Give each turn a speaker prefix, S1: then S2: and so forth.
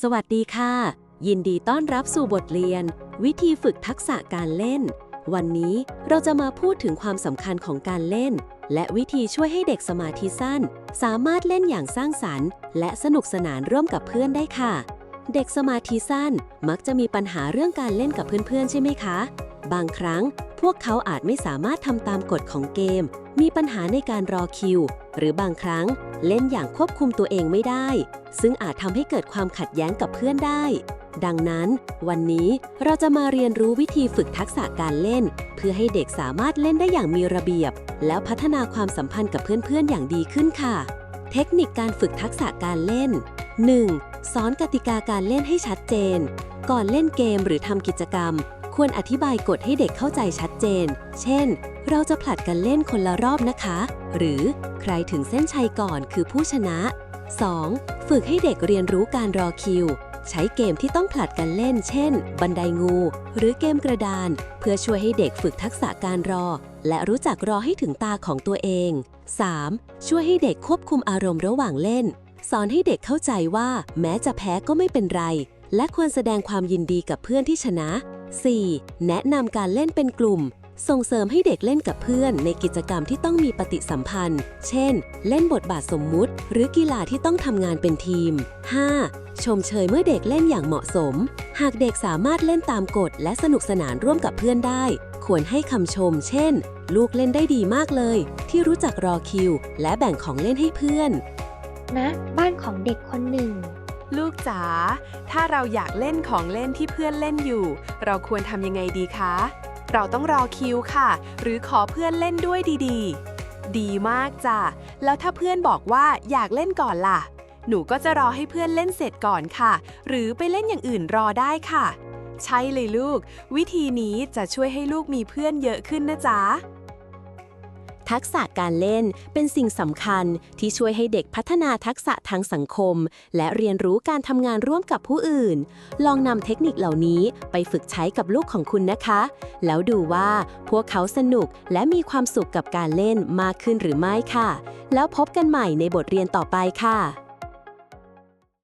S1: สวัสดีค่ะ ยินดีต้อนรับสู่บทเรียน วิธีฝึกทักษะการเล่น วันนี้เราจะมาพูดถึงความสำคัญของการเล่น และวิธีช่วยให้เด็กสมาธิสั้น สามารถเล่นอย่างสร้างสรรค์ และสนุกสนานร่วมกับเพื่อนได้ค่ะ เด็กสมาธิสั้นมักจะมีปัญหาเรื่องการเล่นกับเพื่อนๆ ใช่ไหมคะ บางครั้ง พวกเขาอาจไม่สามารถทำตามกฎของเกม มีปัญหาในการรอคิว หรือบางครั้งเล่นอย่างควบคุมตัวเองไม่ได้ ซึ่งอาจทำให้เกิดความขัดแย้งกับเพื่อนได้ ดังนั้น วันนี้เราจะมาเรียนรู้วิธีฝึกทักษะการเล่น เพื่อให้เด็กสามารถเล่นได้อย่างมีระเบียบ แล้วพัฒนาความสัมพันธ์กับเพื่อนๆอย่างดีขึ้นค่ะ เทคนิคการฝึกทักษะการเล่น 1. สอนกติกาการเล่นให้ชัดเจน ก่อนเล่นเกมหรือทำกิจกรรม ควรอธิบายกฎให้เด็กเข้าใจชัดเจน เช่น เราจะผลัดกันเล่นคนละรอบนะคะ หรือใครถึงเส้นชัยก่อนคือผู้ชนะ 2. ฝึกให้เด็กเรียนรู้การรอคิว ใช้เกมที่ต้องผลัดกันเล่น เช่น บันไดงู หรือเกมกระดาน เพื่อช่วยให้เด็กฝึกทักษะการรอ และรู้จักรอให้ถึงตาของตัวเอง 3. ช่วยให้เด็กควบคุมอารมณ์ระหว่างเล่น สอนให้เด็กเข้าใจว่า แม้จะแพ้ก็ไม่เป็นไร และควรแสดงความยินดีกับเพื่อนที่ชนะ 4. แนะนำการเล่นเป็นกลุ่ม ส่งเสริมให้เด็กเล่นกับเพื่อน ในกิจกรรมที่ต้องมีปฏิสัมพันธ์ เช่น เล่นบทบาทสมมุติ หรือกีฬาที่ต้องทำงานเป็นทีม 5. ชมเชยเมื่อเด็กเล่นอย่างเหมาะสม หากเด็กสามารถเล่นตามกฎและสนุกสนานร่วมกับเพื่อนได้ ควรให้คำชม เช่น ลูกเล่นได้ดีมากเลย ที่รู้จักรอคิว และแบ่งของเล่นให้เพื่อน
S2: ณบ้านของเด็กคนหนึ่ง
S3: ลูกจ๋า ถ้าเราอยากเล่นของเล่นที่เพื่อนเล่นอยู่ เราควรทำยังไงดีคะ เราต้องรอคิวค่ะ หรือขอเพื่อนเล่นด้วยดีๆ ดีมากจ้ะ แล้วถ้าเพื่อนบอกว่าอยากเล่นก่อนล่ะ หนูก็จะรอให้เพื่อนเล่นเสร็จก่อนค่ะ หรือไปเล่นอย่างอื่นรอได้ค่ะ ใช่เลยลูก วิธีนี้จะช่วยให้ลูกมีเพื่อนเยอะขึ้นนะจ๊ะ
S1: ทักษะการเล่นเป็นสิ่งสำคัญที่ช่วยให้เด็กพัฒนาทักษะทางสังคม และเรียนรู้การทำงานร่วมกับผู้อื่น ลองนำเทคนิคเหล่านี้ไปฝึกใช้กับลูกของคุณนะคะ แล้วดูว่าพวกเขาสนุกและมีความสุขกับการเล่นมากขึ้นหรือไม่ค่ะ แล้วพบกันใหม่ในบทเรียนต่อไปค่ะ